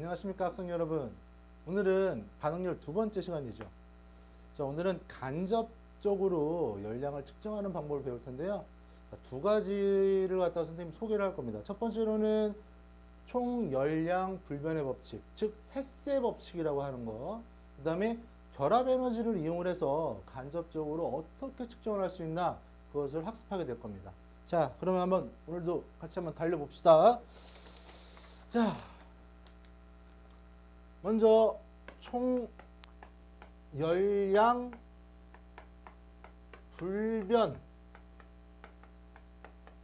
안녕하십니까 학생 여러분. 오늘은 반응열 두 번째 시간이죠. 자, 오늘은 간접적으로 열량을 측정하는 방법을 배울 텐데요. 자, 두 가지를 갖다가 선생님 소개를 할 겁니다. 첫 번째로는 총 열량 불변의 법칙, 즉 햇세 법칙이라고 하는 거. 그다음에 결합 에너지를 이용을 해서 간접적으로 어떻게 측정을 할 수 있나 그것을 학습하게 될 겁니다. 자, 그러면 한번 오늘도 같이 한번 달려 봅시다. 자, 먼저 총 열량 불변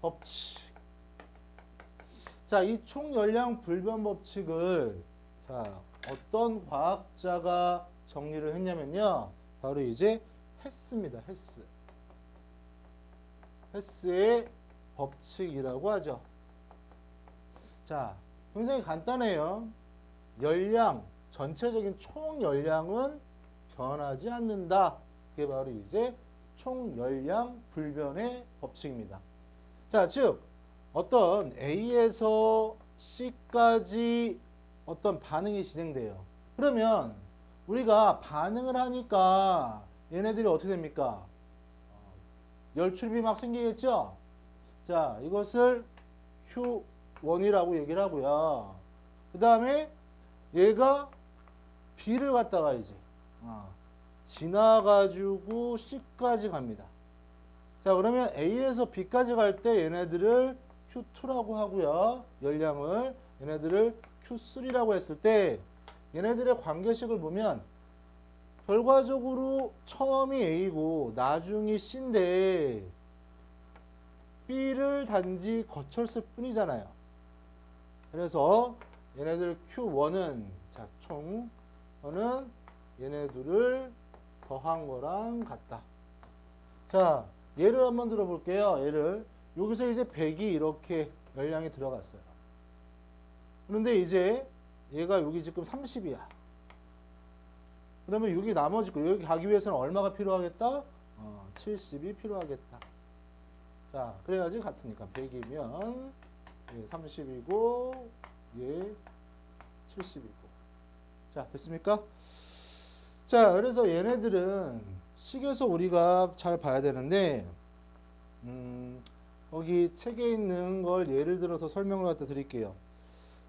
법칙. 자, 이 총 열량 불변 법칙을 자, 어떤 과학자가 정리를 했냐면요. 바로 이제 헤스입니다. 헤스. 헤스의 법칙이라고 하죠. 자, 굉장히 간단해요. 열량, 전체적인 총 열량은 변하지 않는다. 그게 바로 이제 총 열량 불변의 법칙입니다. 자, 즉 어떤 A에서 C까지 어떤 반응이 진행돼요. 그러면 우리가 반응을 하니까 얘네들이 어떻게 됩니까? 열출비 막 생기겠죠? 자, 이것을 Q1이라고 얘기를 하고요. 그 다음에 얘가 B를 갖다가 이제 어, 지나가지고 C까지 갑니다. 자, 그러면 A에서 B까지 갈 때 얘네들을 Q2라고 하고요. 열량을 얘네들을 Q3라고 했을 때 얘네들의 관계식을 보면 결과적으로 처음이 A고 나중이 C인데 B를 단지 거쳤을 뿐이잖아요. 그래서 얘네들 Q1은 자, 총는 얘네 둘을 더한 거랑 같다. 자, 예를 한번 들어볼게요. 예를 여기서 이제 100이 이렇게 열량이 들어갔어요. 그런데 이제 얘가 여기 지금 30이야. 그러면 여기 나머지 거 여기 가기 위해서는 얼마가 필요하겠다? 어, 70이 필요하겠다. 자, 그래야지 같으니까 100이면 얘 30이고 얘 70이고. 자, 됐습니까? 자, 그래서 얘네들은 식에서 우리가 잘 봐야 되는데 음, 거기 책에 있는 걸 예를 들어서 설명을 갖다 드릴게요.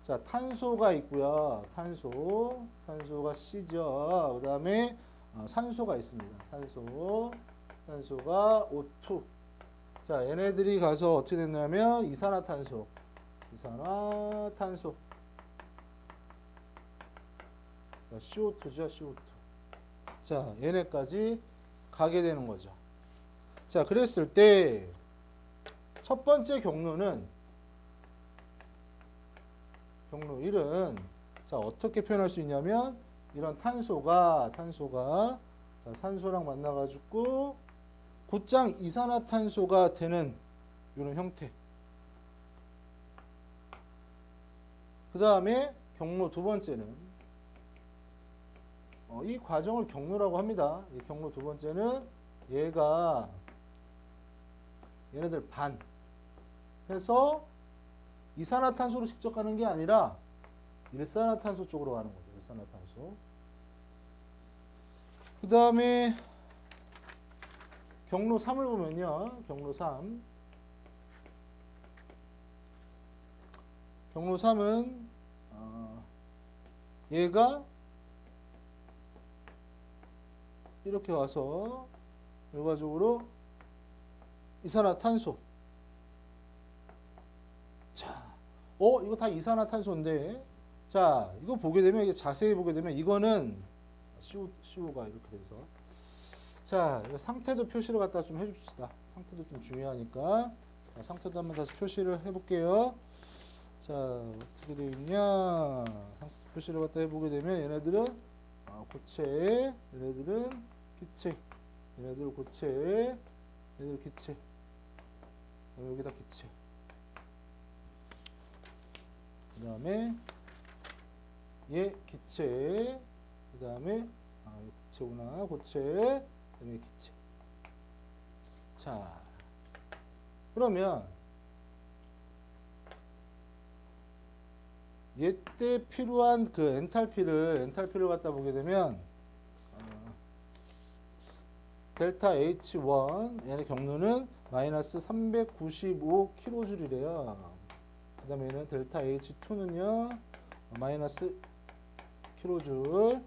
자, 탄소가 있고요. 탄소, 탄소가 C죠. 그 다음에 어, 산소가 있습니다. 산소, 산소가 O2. 자, 얘네들이 가서 어떻게 됐냐면 이산화탄소, 이산화 탄소. 자, CO2죠, CO2. 자, 얘네까지 가게 되는 거죠. 자, 그랬을 때 첫 번째 경로는 경로 1은 자, 어떻게 표현할 수 있냐면 이런 탄소가 탄소가 자, 산소랑 만나 가지고 곧장 이산화탄소가 되는 이런 형태. 그 다음에 경로 두 번째는 어, 이 과정을 경로라고 합니다. 이 경로 두 번째는 얘가 얘네들 반 해서 이산화탄소로 직접 가는 게 아니라 일산화탄소 쪽으로 가는 거죠. 일산화탄소. 그 다음에 경로 3을 보면요. 경로 3. 경로 3은 어, 얘가 이렇게 와서 결과적으로 이산화탄소. 자, 어 이거 다 이산화탄소인데, 자 이거 보게 되면 이게 자세히 보게 되면 이거는 CO, CO가 이렇게 돼서, 자 이거 상태도 표시를 갖다 좀 해줍시다. 상태도 좀 중요하니까, 자, 상태도 한번 다시 표시를 해볼게요. 자 어떻게 되어 있냐? 상태 표시를 갖다 해보게 되면 얘네들은 어, 고체, 얘네들은 기체, 얘네들 고체, 얘네들 기체, 어, 여기다 기체. 그 다음에 얘 기체, 그 다음에 아, 고체구나, 고체, 그 다음에 기체. 자, 그러면 얘때 필요한 그 엔탈피를 엔탈피를 갖다 보게 되면 어, 델타 H1 얘의 경로는 마이너스 395kJ이래요. 그 다음에 얘는 델타 H2는요 마이너스 kJ.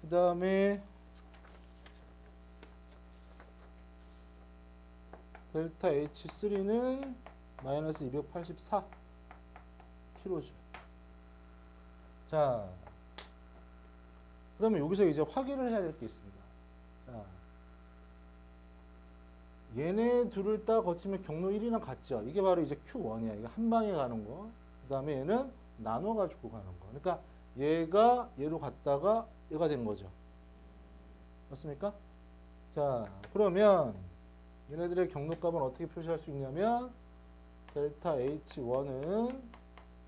그 다음에 델타 H3는 마이너스 284 kJ. 자, 그러면 여기서 이제 확인을 해야 될 게 있습니다. 자, 얘네 둘을 다 거치면 경로 1이랑 같죠. 이게 바로 이제 Q1이야. 이게 한 방에 가는 거. 그 다음에 얘는 나눠가지고 가는 거. 그러니까 얘가 얘로 갔다가 얘가 된 거죠. 맞습니까? 자, 그러면 얘네들의 경로값은 어떻게 표시할 수 있냐면 델타 H1은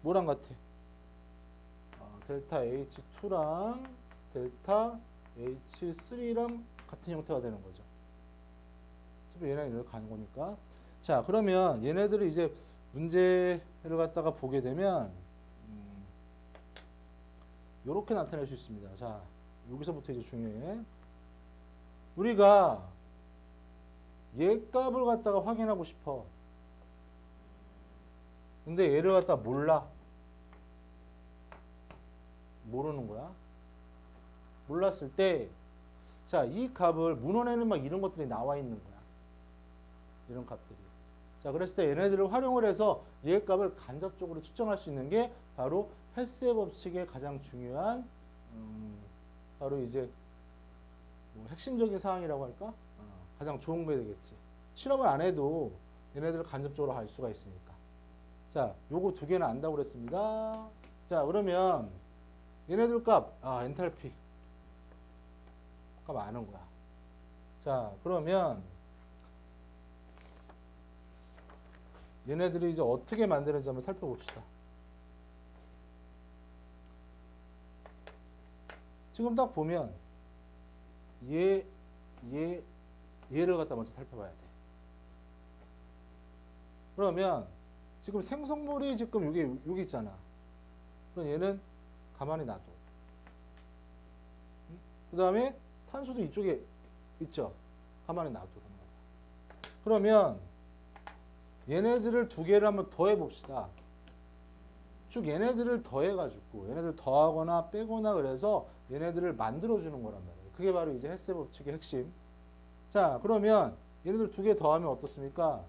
뭐랑 같아? 어, 델타 H2랑 델타 H3랑 같은 형태가 되는 거죠. 어차피 얘네는 이렇게 가는 거니까. 자, 그러면 얘네들을 이제 문제를 갖다가 보게 되면 음, 이렇게 나타낼 수 있습니다. 자, 여기서부터 이제 중요해. 우리가 얘 값을 갖다가 확인하고 싶어. 근데 얘를 갖다 몰라. 모르는 거야. 몰랐을 때, 자, 이 값을 문헌에는 막 이런 것들이 나와 있는 거야. 이런 값들이. 자, 그랬을 때 얘네들을 활용을 해서 얘 값을 간접적으로 측정할 수 있는 게 바로 헬스의 법칙의 가장 중요한, 음, 바로 이제 뭐 핵심적인 사항이라고 할까? 어, 가장 좋은 게 되겠지. 실험을 안 해도 얘네들을 간접적으로 알 수가 있으니까. 자, 요거 두 개는 안다고 그랬습니다. 자, 그러면 얘네들 값, 아, 엔탈피. 값 아는 거야. 자, 그러면 얘네들이 이제 어떻게 만드는지 한번 살펴봅시다. 지금 딱 보면 얘, 얘, 얘를 갖다 먼저 살펴봐야 돼. 그러면 지금 생성물이 지금 여기 여기 있잖아. 그럼 얘는 가만히 놔둬. 그 다음에 탄소도 이쪽에 있죠. 가만히 놔둬. 그러면 얘네들을 두 개를 한번 더해 봅시다. 쭉 얘네들을 더해 가지고 얘네들 더하거나 빼거나 그래서 얘네들을 만들어 주는 거란 말이에요. 그게 바로 이제 헬스 법칙의 핵심. 자, 그러면 얘네들 두 개 더하면 어떻습니까?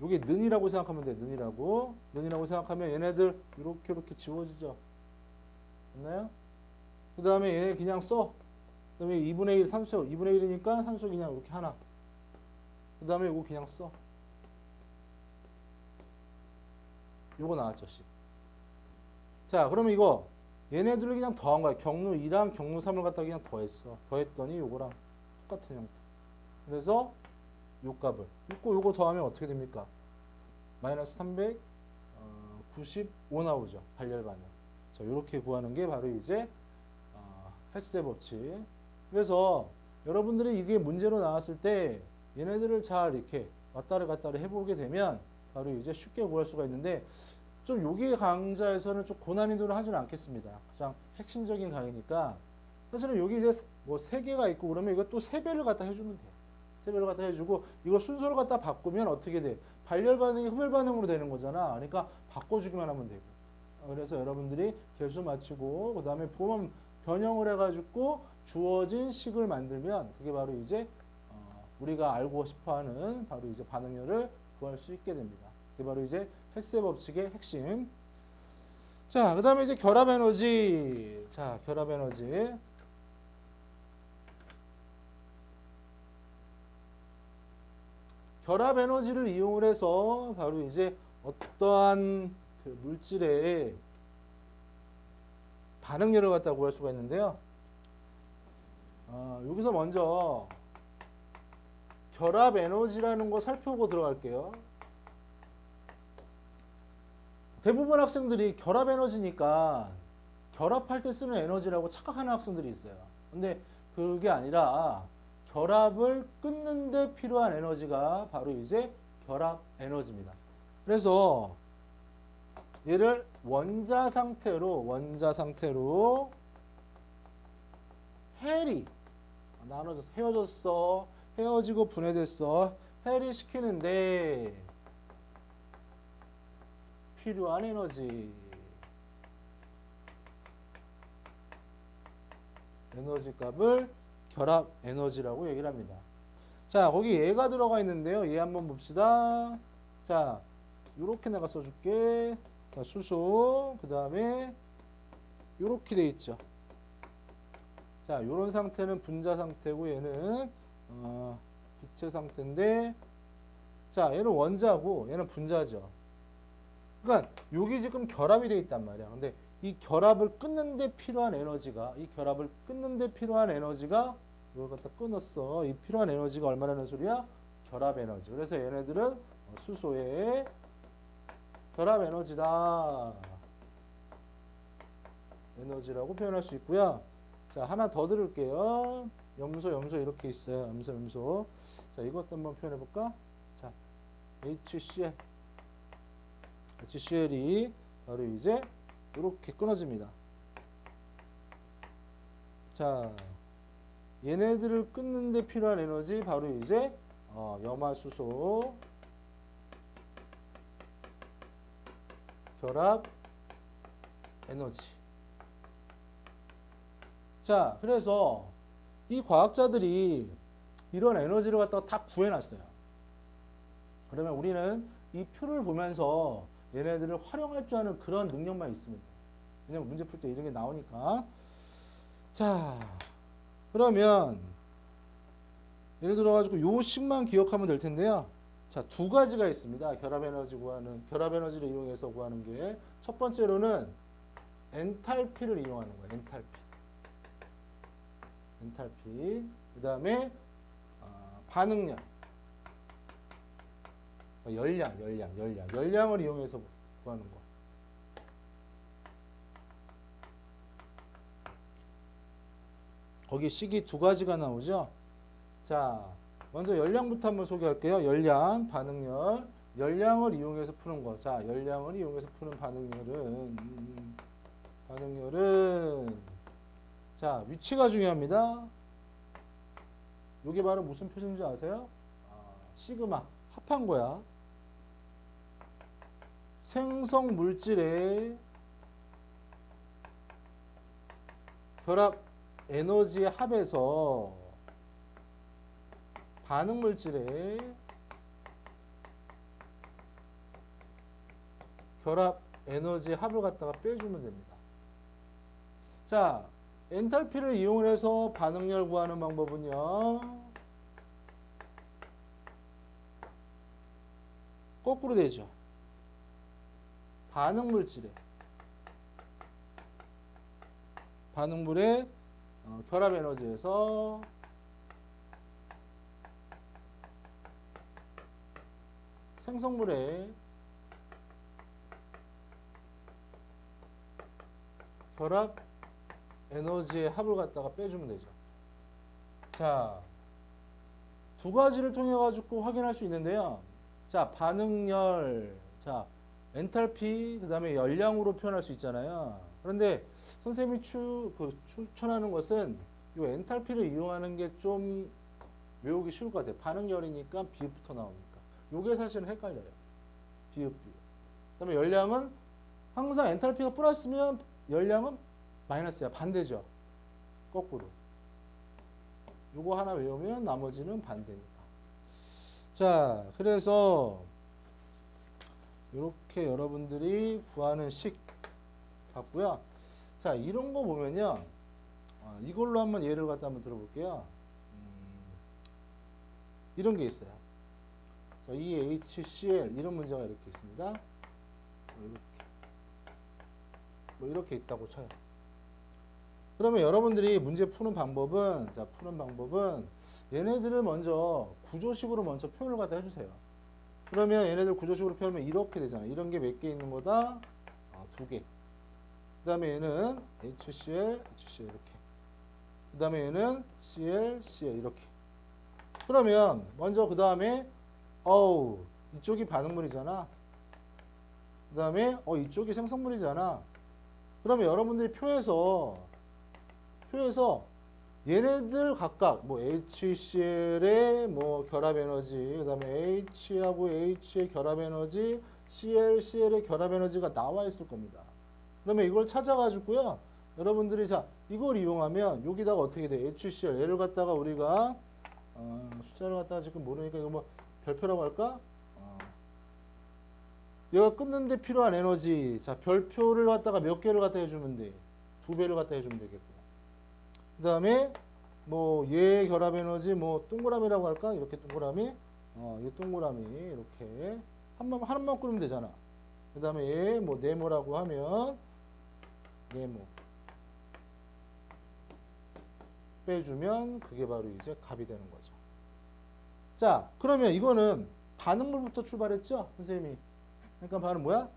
요게 는이라고 생각하면 돼. 는이라고. 는이라고 생각하면 얘네들 이렇게 이렇게 지워지죠. 됐나요? 그 다음에 얘네 그냥 써. 그 다음에 2분의 1 산소. 2분의 1이니까 산소 그냥 이렇게 하나. 그 다음에 요거 그냥 써. 요거 나왔죠, 씨. 자, 그러면 이거 얘네들을 그냥 더한 거야. 경로 2랑 경로 3을 갖다 그냥 더했어. 더했더니 요거랑 똑같은 형태. 그래서 요 값을 있고 요거 더하면 어떻게 됩니까? 마이너스 395 나오죠. 발열 반응. 자, 요렇게 구하는 게 바로 이제 어, 헬스의 법칙. 그래서 여러분들이 이게 문제로 나왔을 때 얘네들을 잘 이렇게 왔다리 갔다리 해보게 되면 바로 이제 쉽게 구할 수가 있는데 좀 여기 강좌에서는 좀 고난이도를 하지는 않겠습니다. 가장 핵심적인 강의니까 사실은 여기 이제 뭐 세 개가 있고 그러면 이거 또세 배를 갖다 해주면 돼요. 세 배를 갖다 해주고 이거 순서를 갖다 바꾸면 어떻게 돼? 발열 반응이 흡열 반응으로 되는 거잖아. 그러니까 바꿔주기만 하면 되고. 그래서 여러분들이 개수 맞추고 그 다음에 부호만 변형을 해가지고 주어진 식을 만들면 그게 바로 이제 어, 우리가 알고 싶어하는 바로 이제 반응열을 구할 수 있게 됩니다. 그게 바로 이제 헬스의 법칙의 핵심. 자, 그 다음에 이제 결합 에너지. 자, 결합 에너지. 결합 에너지를 이용을 해서 바로 이제 어떠한 그 물질의 반응열을 갖다 구할 수가 있는데요. 어, 여기서 먼저 결합 에너지라는 거 살펴보고 들어갈게요. 대부분 학생들이 결합 에너지니까 결합할 때 쓰는 에너지라고 착각하는 학생들이 있어요. 근데 그게 아니라 결합을 끊는데 필요한 에너지가 바로 이제 결합 에너지입니다. 그래서 얘를 원자 상태로 원자 상태로 해리 나눠져서 헤어졌어 헤어지고 분해됐어 해리 시키는데 필요한 에너지 에너지 값을 결합 에너지라고 얘기를 합니다. 자, 거기 얘가 들어가 있는데요. 얘 한번 봅시다. 자, 요렇게 내가 써줄게. 자, 수소, 그 다음에 요렇게 돼 있죠. 자, 요런 상태는 분자 상태고 얘는 어, 기체 상태인데 자, 얘는 원자고 얘는 분자죠. 그러니까 여기 지금 결합이 돼 있단 말이야. 근데 이 결합을 끊는데 필요한 에너지가 이 결합을 끊는데 필요한 에너지가 이걸 갖다 끊었어. 이 필요한 에너지가 얼마라는 소리야? 결합 에너지. 그래서 얘네들은 어, 수소의 결합 에너지다. 에너지라고 표현할 수 있고요. 자, 하나 더 들을게요. 염소, 염소 이렇게 있어요. 염소, 염소. 자, 이것도 한번 표현해 볼까? 자, HCl. HCl이 바로 이제 이렇게 끊어집니다. 자, 얘네들을 끊는데 필요한 에너지 바로 이제 어, 염화수소 결합 에너지. 자, 그래서 이 과학자들이 이런 에너지를 갖다가 다 구해놨어요. 그러면 우리는 이 표를 보면서 얘네들을 활용할 줄 아는 그런 능력만 있으면 돼요. 왜냐면 문제 풀 때 이런 게 나오니까. 자, 그러면 예를 들어 가지고 요 식만 기억하면 될 텐데요. 자, 두 가지가 있습니다. 결합 에너지 구하는 결합 에너지를 이용해서 구하는 게 첫 번째로는 엔탈피를 이용하는 거예요. 엔탈피. 엔탈피. 그다음에 어, 반응량. 어, 열량, 열량, 열량. 열량을 이용해서 구하는 거. 거기 식이 두 가지가 나오죠. 자, 먼저 열량부터 한번 소개할게요. 열량, 반응열. 열량을 이용해서 푸는 거. 자, 열량을 이용해서 푸는 반응열은 음, 반응열은 자, 위치가 중요합니다. 이게 바로 무슨 표시인지 아세요? 아, 시그마 합한 거야. 생성 물질의 결합 에너지의 합에서 반응 물질의 결합 에너지 합을 갖다가 빼주면 됩니다. 자, 엔탈피를 이용해서 반응열 구하는 방법은요. 거꾸로 되죠. 반응 물질의 반응물의 어, 결합 에너지에서 생성물의 결합 에너지의 합을 갖다가 빼주면 되죠. 자, 두 가지를 통해 가지고 확인할 수 있는데요. 자, 반응열, 자, 엔탈피, 그 다음에 열량으로 표현할 수 있잖아요. 그런데 선생님이 추, 그 추천하는 것은 이 엔탈피를 이용하는 게 좀 외우기 쉬울 것 같아요. 반응열이니까 비읍부터 나오니까. 요게 사실은 헷갈려요. 비읍, 비읍. 그 다음에 열량은 항상 엔탈피가 플러스면 열량은 마이너스야. 반대죠. 거꾸로. 요거 하나 외우면 나머지는 반대니까. 자, 그래서 이렇게 여러분들이 구하는 식 같고요. 자, 이런 거 보면요. 아, 이걸로 한번 예를 갖다 한번 들어볼게요. 음, 이런 게 있어요. 자, 이 HCl 이런 문제가 이렇게 있습니다. 뭐 이렇게 뭐 이렇게 있다고 쳐요. 그러면 여러분들이 문제 푸는 방법은 자 푸는 방법은 얘네들을 먼저 구조식으로 먼저 표현을 갖다 해주세요. 그러면 얘네들 구조식으로 표현하면 이렇게 되잖아요. 이런 게 몇 개 있는 거다? 어, 두 개. 그 다음에 얘는 HCl, HCl 이렇게. 그 다음에 얘는 CL, CL 이렇게. 그러면 먼저 그 다음에 어우 이쪽이 반응물이잖아. 그 다음에 어 이쪽이 생성물이잖아. 그러면 여러분들이 표에서 표에서 얘네들 각각 뭐 HCl의 뭐 결합 에너지, 그다음에 H하고 H의 결합 에너지, Cl, Cl의 결합 에너지가 나와 있을 겁니다. 그러면 이걸 찾아가지고요. 여러분들이 자 이걸 이용하면 여기다가 어떻게 돼? HCl 얘를 갖다가 우리가 어, 숫자를 갖다가 지금 모르니까 이거 뭐 별표라고 할까? 어. 얘가 끊는데 필요한 에너지. 자 별표를 갖다가 몇 개를 갖다 해주면 돼? 두 배를 갖다 해주면 되겠고. 그 다음에 뭐 얘 결합 에너지 뭐 동그라미라고 할까 이렇게 동그라미 어 이 동그라미 이렇게 한번 하나만 꾸리면 되잖아 그 다음에 얘 뭐 네모라고 하면 네모 빼주면 그게 바로 이제 값이 되는 거죠 자 그러면 이거는 반응물부터 출발했죠? 선생님이. 그러니까 반응 뭐야?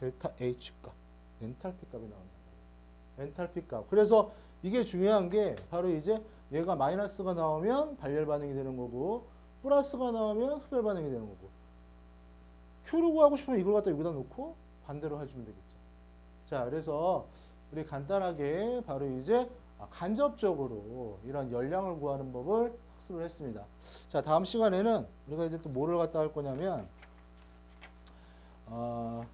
델타 H 값. 엔탈피 값이 나온다. 엔탈피 값. 그래서 이게 중요한 게 바로 이제 얘가 마이너스가 나오면 발열 반응이 되는 거고 플러스가 나오면 흡열 반응이 되는 거고. Q를 구하고 싶으면 이걸 갖다 여기다 놓고 반대로 해주면 되겠죠. 자, 그래서 우리 간단하게 바로 이제 아, 간접적으로 이런 열량을 구하는 법을 학습을 했습니다. 자, 다음 시간에는 우리가 이제 또 뭐를 갖다 할 거냐면 어,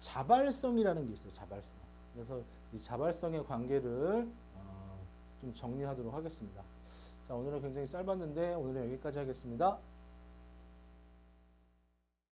자발성이라는 게 있어요. 자발성. 그래서 이 자발성의 관계를 어, 좀 정리하도록 하겠습니다. 자, 오늘은 굉장히 짧았는데 오늘은 여기까지 하겠습니다.